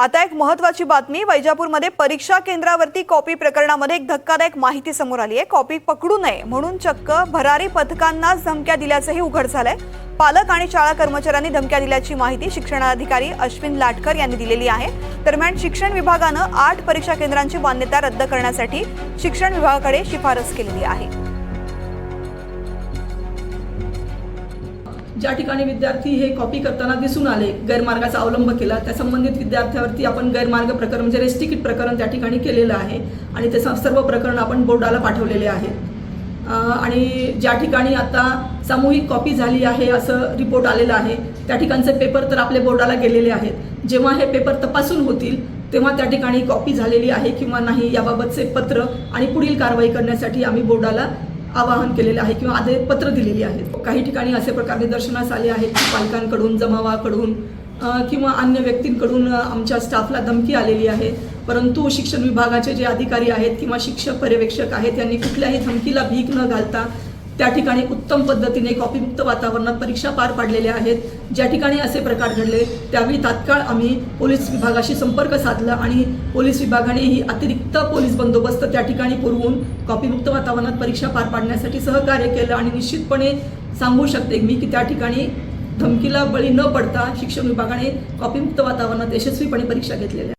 आता एक महत्वाची बातमी वैजापूरमध्ये परीक्षा केंद्रावरती कॉपी प्रकरणामध्ये एक धक्कादायक माहिती समोर आली आहे. कॉपी पकडू नये म्हणून चक्क भरारी पथकांनाच धमक्या दिल्याचंही उघड झालंय. पालक आणि शाळा कर्मचाऱ्यांनी धमक्या दिल्याची माहिती शिक्षणाधिकारी अश्विन लाटकर यांनी दिलेली आहे. दरम्यान शिक्षण विभागानं आठ परीक्षा केंद्रांची मान्यता रद्द करण्यासाठी शिक्षण विभागाकडे शिफारस केलेली आहे. ज्या ठिकाणी विद्यार्थी हे कॉपी करताना दिसून आले गैरमार्गाचा अवलंब केला त्या संबंधित विद्यार्थ्यावरती आपण गैरमार्ग प्रकरण म्हणजे रेस्टिकिट प्रकरण त्या ठिकाणी केलेलं आहे आणि ते सर्व प्रकरण आपण बोर्डाला पाठवलेले आहे आणि ज्या ठिकाणी आता सामूहिक कॉपी झाली आहे असं रिपोर्ट आलेला आहे त्या ठिकाणचे पेपर तर आपल्या बोर्डाला गेलेले आहेत. जेव्हा हे पेपर तपासून होतील तेव्हा त्या ठिकाणी कॉपी झालेली आहे किंवा नाही याबाबतचे पत्र आणि पुढील कारवाई करण्यासाठी आम्ही बोर्डाला आवाहन केलेले आहे किंवा आदे पत्र दिलेली आहेत. काही ठिकाणी असे प्रकार निदर्शनास आले आहेत की पालकांकडून जमावाकडून किंवा अन्य व्यक्तींकडून आमच्या स्टाफला धमकी आलेली आहे. परंतु शिक्षण विभागाचे जे अधिकारी आहेत किंवा शिक्षक पर्यवेक्षक आहेत यांनी कुठल्याही धमकीला भीक न घालता त्या ठिकाणी उत्तम पद्धतीने कॉपीमुक्त वातावरणात परीक्षा पार पाडलेल्या आहेत. ज्या ठिकाणी असे प्रकार घडले त्यावेळी तात्काळ आम्ही पोलीस विभागाशी संपर्क साधला आणि पोलीस विभागानेही अतिरिक्त पोलीस बंदोबस्त त्या ठिकाणी पुरवून कॉपीमुक्त वातावरणात परीक्षा पार पाडण्यासाठी सहकार्य केलं आणि निश्चितपणे सांगू शकते मी की त्या ठिकाणी धमकीला बळी न पडता शिक्षण विभागाने कॉपीमुक्त वातावरणात यशस्वीपणे परीक्षा घेतलेल्या